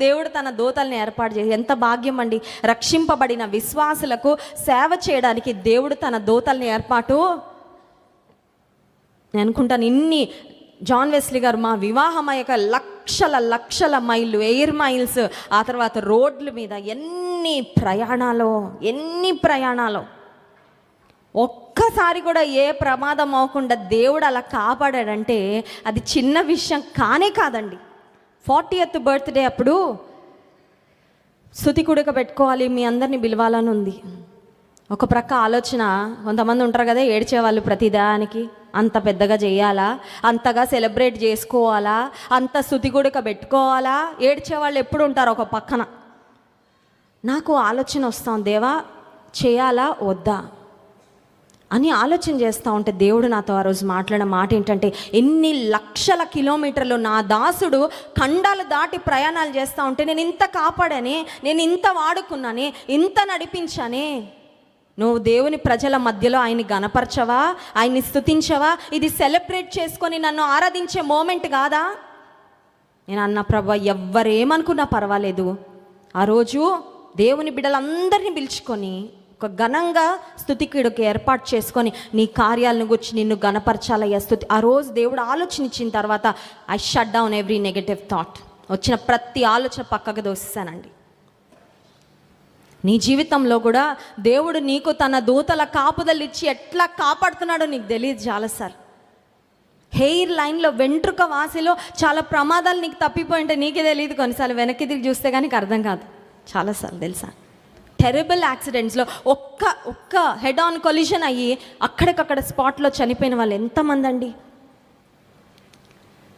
దేవుడు తన దూతల్ని ఏర్పాటు చేసి ఎంత భాగ్యం అండి. రక్షింపబడిన విశ్వాసులకు సేవ చేయడానికి దేవుడు తన దూతల్ని ఏర్పాటు నేను అనుకుంటాను ఇన్ని జాన్ వెస్లీ గారు మా వివాహం అయ్యాక లక్షల లక్షల మైళ్ళు ఎయిర్ మైల్స్ ఆ తర్వాత రోడ్ల మీద ఎన్ని ప్రయాణాలు ఎన్ని ప్రయాణాలు. ఒక్కసారి కూడా ఏ ప్రమాదం అవ్వకుండా దేవుడు అలా కాపాడాడంటే అది చిన్న విషయం కానే కాదండి. ఫార్టీ ఎత్ బర్త్డే అప్పుడు శృతి కుడక పెట్టుకోవాలి మీ అందరిని పిలవాలని ఉంది. ఒక ప్రక్క ఆలోచన కొంతమంది ఉంటారు కదా ఏడ్చేవాళ్ళు ప్రతిదానికి అంత పెద్దగా చేయాలా అంతగా సెలబ్రేట్ చేసుకోవాలా అంత శృతి గుడక పెట్టుకోవాలా ఏడ్చేవాళ్ళు ఎప్పుడు ఉంటారు ఒక పక్కన. నాకు ఆలోచన వస్తాం దేవా చేయాలా వద్దా? అని ఆలోచన చేస్తూ ఉంటే దేవుడు నాతో ఆ రోజు మాట్లాడిన మాట ఏంటంటే ఎన్ని లక్షల కిలోమీటర్లు నా దాసుడు ఖండాలు దాటి ప్రయాణాలు చేస్తూ ఉంటే నేను ఇంత కాపాడని నేను ఇంత వాడుకున్నానే ఇంత నడిపించాని. నువ్వు దేవుని ప్రజల మధ్యలో ఆయన్ని గనపరచవా? ఆయన్ని స్థుతించవా ఇది సెలబ్రేట్ చేసుకొని నన్ను ఆరాధించే మూమెంట్ కాదా? నేను అన్న ప్రభా ఎవ్వరేమనుకున్నా పర్వాలేదు. ఆ రోజు దేవుని బిడ్డలందరినీ పిలుచుకొని ఒక ఘనంగా స్థుతికుడికి ఏర్పాటు చేసుకొని నీ కార్యాలను గురించి నిన్ను గణపరచాలయ్యా స్థుతి ఆ రోజు దేవుడు ఆలోచన ఇచ్చిన తర్వాత I shut down every negative thought వచ్చిన ప్రతి ఆలోచన పక్కకు దోసేసానండి నీ జీవితంలో కూడా దేవుడు నీకు తన దూతల కాపుదలు ఇచ్చి ఎట్లా కాపాడుతున్నాడో నీకు తెలియదు సార్. హెయిర్ లైన్లో వెంట్రుక వాసిలో చాలా ప్రమాదాలు నీకు తప్పిపోయింటే నీకే తెలియదు కొన్నిసార్లు. వెనక్కి తిరిగి చూస్తే కానీ అర్థం కాదు. చాలాసార్లు తెలుసా? టెరబుల్ యాక్సిడెంట్స్లో ఒక్క ఒక్క హెడ్ ఆన్ కొలిషన్ అయ్యి అక్కడికక్కడ స్పాట్లో చనిపోయిన వాళ్ళు ఎంతమంది అండి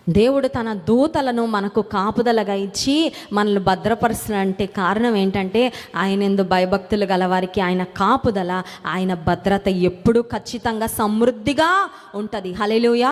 దేవుడు తన దూతలను మనకు కాపుదలగా ఇచ్చి మనల్ని భద్రపరుస్తున్నంటే కారణం ఏంటంటే ఆయన ఎందు భయభక్తులు గలవారికి ఆయన కాపుదల ఆయన భద్రత ఎప్పుడూ ఖచ్చితంగా సమృద్ధిగా ఉంటుంది. హలెలుయా